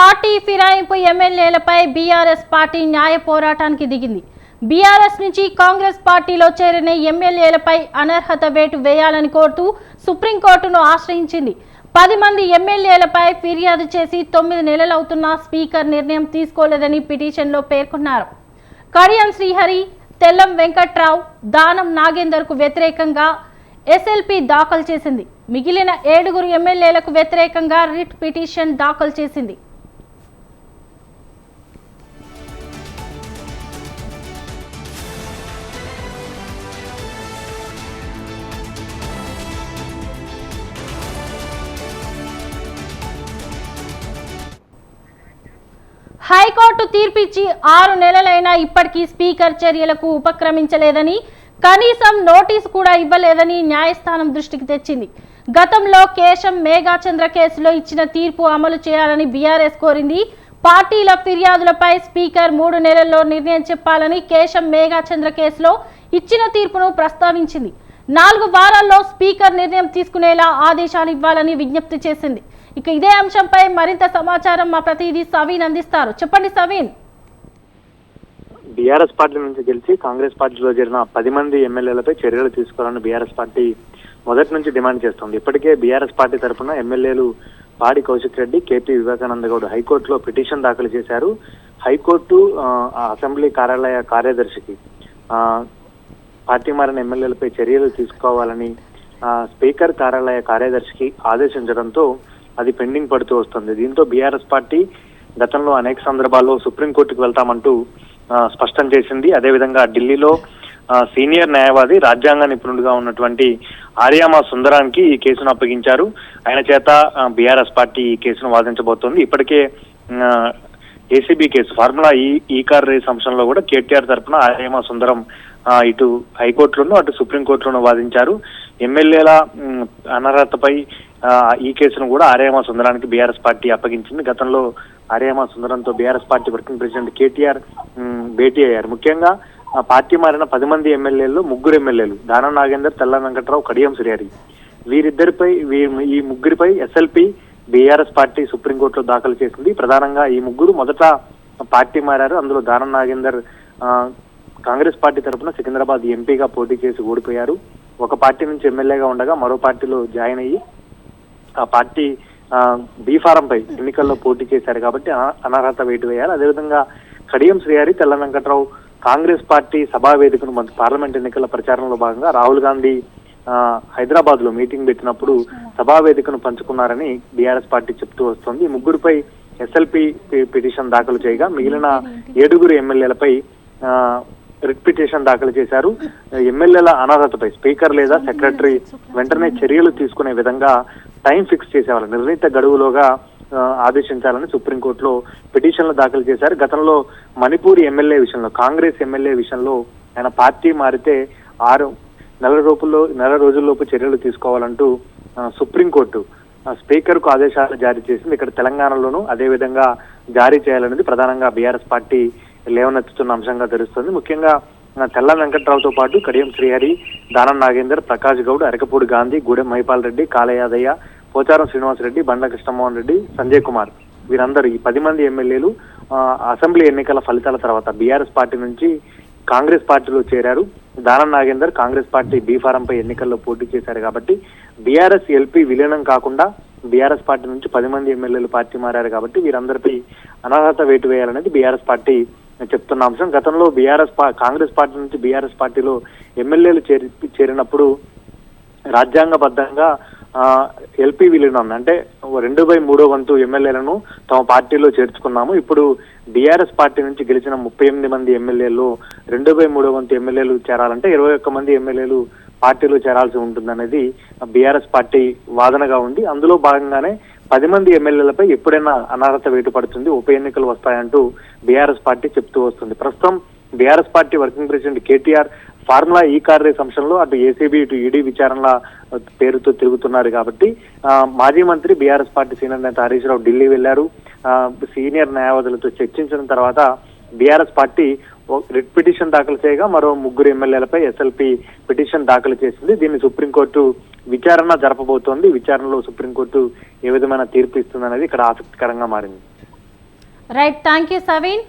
Party ఫిరాయింపు ఎమ్మెల్యేలపై BRS party న్యాయ పోరాటానికి దిగింది. బీఆర్ఎస్ నుంచి కాంగ్రెస్ పార్టీలో చేరిన ఎమ్మెల్యేలపై అనర్హత వేటు వేయాలని కోరుతూ సుప్రీంకోర్టును ఆశ్రయించింది. పది మంది ఎమ్మెల్యేలపై ఫిర్యాదు చేసి తొమ్మిది నెలలవుతున్నా స్పీకర్ నిర్ణయం తీసుకోలేదని పిటిషన్లో పేర్కొన్నారు. కడియం శ్రీహరి తెల్లం వెంకట్రావు దానం నాగేందర్కు వ్యతిరేకంగా ఎస్ఎల్పి దాఖలు చేసింది. మిగిలిన ఏడుగురు ఎమ్మెల్యేలకు వ్యతిరేకంగా రిట్ పిటిషన్ దాఖలు చేసింది. హైకోర్టు తీర్పిచ్చి ఆరు నెలలైనా ఇప్పటికీ స్పీకర్ చర్యలకు ఉపక్రమించలేదని కనీసం నోటీసు కూడా ఇవ్వలేదని న్యాయస్థానం దృష్టికి తెచ్చింది. గతంలో కేశం మేఘాచంద్ర కేసులో ఇచ్చిన తీర్పు అమలు చేయాలని బీఆర్ఎస్ కోరింది. పార్టీల ఫిర్యాదులపై స్పీకర్ మూడు నెలల్లో నిర్ణయం చెప్పాలని కేశం మేఘాచంద్ర కేసులో ఇచ్చిన తీర్పును ప్రస్తావించింది. నాలుగు వారాల్లో స్పీకర్ నిర్ణయం తీసుకునేలా ఆదేశాలు ఇవ్వాలని విజ్ఞప్తి చేసింది. ఇక ఇదే అంశంపై మరింత సమాచారం మా ప్రతినిధి సవీన్ అందిస్తారు. చెప్పండి సవీన్. బీఆర్ఎస్ పార్టీ నుంచి గెలిచి కాంగ్రెస్ పార్టీలో చేరిన పది మంది ఎమ్మెల్యేలపై చర్యలు తీసుకోవాలని బీఆర్ఎస్ పార్టీ మొదటి నుంచి డిమాండ్ చేస్తోంది. ఇప్పటికే బీఆర్ఎస్ పార్టీ తరఫున ఎమ్మెల్యేలు పాడి కౌశిక్ రెడ్డి కేపీ వివేకానంద గౌడ్ హైకోర్టులో పిటిషన్ దాఖలు చేశారు. హైకోర్టు అసెంబ్లీ కార్యాలయ కార్యదర్శికి పార్టీ మారిన ఎమ్మెల్యేలపై చర్యలు తీసుకోవాలని స్పీకర్ కార్యాలయ కార్యదర్శికి ఆదేశించడంతో అది పెండింగ్ పడుతూ వస్తుంది. దీంతో బీఆర్ఎస్ పార్టీ గతంలో అనేక సందర్భాల్లో సుప్రీంకోర్టుకు వెళ్తామంటూ స్పష్టం చేసింది. అదేవిధంగా ఢిల్లీలో సీనియర్ న్యాయవాది రాజ్యాంగ నిపుణుడిగా ఉన్నటువంటి ఆర్యామా సుందరానికి ఈ కేసును అప్పగించారు. ఆయన చేత బీఆర్ఎస్ పార్టీ ఈ కేసును వాదించబోతోంది. ఇప్పటికే ఏసీబీ కేసు ఫార్ములా ఈ ఈ కార్ రేస్ అంశంలో కూడా కేటీఆర్ తరఫున ఆర్యమా సుందరం ఇటు హైకోర్టులోను అటు సుప్రీంకోర్టులోనూ వాదించారు. ఎమ్మెల్యేల అనర్హతపై ఈ కేసును కూడా ఆర్యమా సుందరానికి బీఆర్ఎస్ పార్టీ అప్పగించింది. గతంలో Aryama సుందరంతో BRS party working president KTR భేటీ అయ్యారు. ముఖ్యంగా ఆ పార్టీ మారిన పది మంది ఎమ్మెల్యేలు ముగ్గురు ఎమ్మెల్యేలు దానం నాగేందర్ తెల్ల వెంకట్రావు కడియం శ్రీహరి వీరిద్దరిపై వీ- ఈ ముగ్గురిపై ఎస్ఎల్పి బీఆర్ఎస్ పార్టీ సుప్రీంకోర్టులో దాఖలు చేసింది. ప్రధానంగా ఈ ముగ్గురు మొదట పార్టీ మారారు. అందులో దానం నాగేందర్ కాంగ్రెస్ పార్టీ తరఫున సికింద్రాబాద్ ఎంపీగా పోటీ చేసి ఓడిపోయారు. ఒక పార్టీ నుంచి ఎమ్మెల్యేగా ఉండగా మరో పార్టీలో జాయిన్ అయ్యి పార్టీ ఆ, ఫారం పై ఎన్నికల్లో పోటీ చేశారు కాబట్టి అనర్హత వేటు వేయాలి. అదేవిధంగా కడియం శ్రీహరి తెల్ల వెంకట్రావు కాంగ్రెస్ పార్టీ సభా వేదికను మన పార్లమెంట్ ఎన్నికల ప్రచారంలో భాగంగా రాహుల్ గాంధీ ఆ, హైదరాబాద్లో మీటింగ్ పెట్టినప్పుడు సభా వేదికను పంచుకున్నారని బీఆర్ఎస్ పార్టీ చెప్తూ వస్తుంది. ఈ ముగ్గురుపై ఎస్ఎల్పి పిటిషన్ దాఖలు చేయగా మిగిలిన ఏడుగురు ఎమ్మెల్యేలపై ఆ, రిట్ పిటిషన్ దాఖలు చేశారు. ఎమ్మెల్యేల అనర్హతపై స్పీకర్ లేదా సెక్రటరీ వెంటనే చర్యలు తీసుకునే విధంగా టైం ఫిక్స్ చేసేవాళ్ళు. నిర్ణీత గడువులోగా ఆదేశించాలని సుప్రీంకోర్టులో పిటిషన్లు దాఖలు చేశారు. గతంలో మణిపూర్ ఎమ్మెల్యే విషయంలో కాంగ్రెస్ ఎమ్మెల్యే విషయంలో ఆయన పార్టీ మారితే ఆరు నెల రోజుల్లో నెల రోజుల్లోపు చర్యలు తీసుకోవాలంటూ సుప్రీంకోర్టు స్పీకర్కు ఆదేశాలు జారీ చేసింది. ఇక్కడ తెలంగాణలోనూ అదే విధంగా జారీ చేయాలనేది ప్రధానంగా బీఆర్ఎస్ పార్టీ లేవనెత్తుతున్న అంశంగా తెలుస్తుంది. ముఖ్యంగా తెల్ల వెంకట్రావుతో పాటు కడియం శ్రీహరి దానం నాగేందర్ ప్రకాష్ గౌడ్ అరకపూడి గాంధీ గూడెం మహిపాల్ రెడ్డి కాలయాదయ్య పోచారం శ్రీనివాసరెడ్డి బండ్ల కృష్ణమోహన్ రెడ్డి సంజయ్ కుమార్. వీరందరూ ఈ పది మంది ఎమ్మెల్యేలు అసెంబ్లీ ఎన్నికల ఫలితాల తర్వాత బీఆర్ఎస్ పార్టీ నుంచి కాంగ్రెస్ పార్టీలో చేరారు. Danam Nagender Congress party B form పై ఎన్నికల్లో పోటీ చేశారు కాబట్టి బీఆర్ఎస్ ఎల్పీ విలీనం కాకుండా బీఆర్ఎస్ పార్టీ నుంచి పది మంది ఎమ్మెల్యేలు పార్టీ మారారు కాబట్టి వీరందరిపై అనర్హత వేటు వేయాలనేది బీఆర్ఎస్ పార్టీ చెప్తున్న అంశం. గతంలో బీఆర్ఎస్ పా- కాంగ్రెస్ పార్టీ నుంచి బీఆర్ఎస్ పార్టీలో ఎమ్మెల్యేలు చేరి చేరినప్పుడు రాజ్యాంగబద్ధంగా ఎల్పి ఎల్పీ విలీనం అంటే రెండు బై మూడో వంతు ఎమ్మెల్యేలను తమ పార్టీలో చేర్చుకున్నాము. ఇప్పుడు బీఆర్ఎస్ పార్టీ నుంచి గెలిచిన ముప్పై ఎనిమిది మంది ఎమ్మెల్యేలు రెండు బై మూడో వంతు ఎమ్మెల్యేలు చేరాలంటే ఇరవై ఒక్క మంది ఎమ్మెల్యేలు పార్టీలో చేరాల్సి ఉంటుందనేది బీఆర్ఎస్ పార్టీ వాదనగా ఉంది. అందులో భాగంగానే పది మంది ఎమ్మెల్యేలపై ఎప్పుడైనా అనర్హత వేటు పడుతుంది ఉప ఎన్నికలు వస్తాయంటూ బీఆర్ఎస్ పార్టీ చెప్తూ వస్తుంది. ప్రస్తుతం BRS party working president KTR formula E car race అంశంలో అటు ఏసీబీ ఇటు ఈడీ విచారణల పేరుతో తిరుగుతున్నారు కాబట్టి మాజీ మంత్రి బీఆర్ఎస్ పార్టీ సీనియర్ నేత హరీష్ రావు ఢిల్లీ వెళ్ళారు సీనియర్ న్యాయవాదులతో చర్చించిన తర్వాత బీఆర్ఎస్ పార్టీ రిట్ పిటిషన్ దాఖలు చేయగా మరో ముగ్గురు ఎమ్మెల్యేలపై ఎస్ఎల్పి పిటిషన్ దాఖలు చేసింది. దీన్ని సుప్రీంకోర్టు విచారణ జరపబోతోంది. విచారణలో సుప్రీంకోర్టు ఏ విధమైన తీర్పు ఇస్తుంది అనేది ఇక్కడ ఆసక్తికరంగా మారింది. Right thank you Saveen.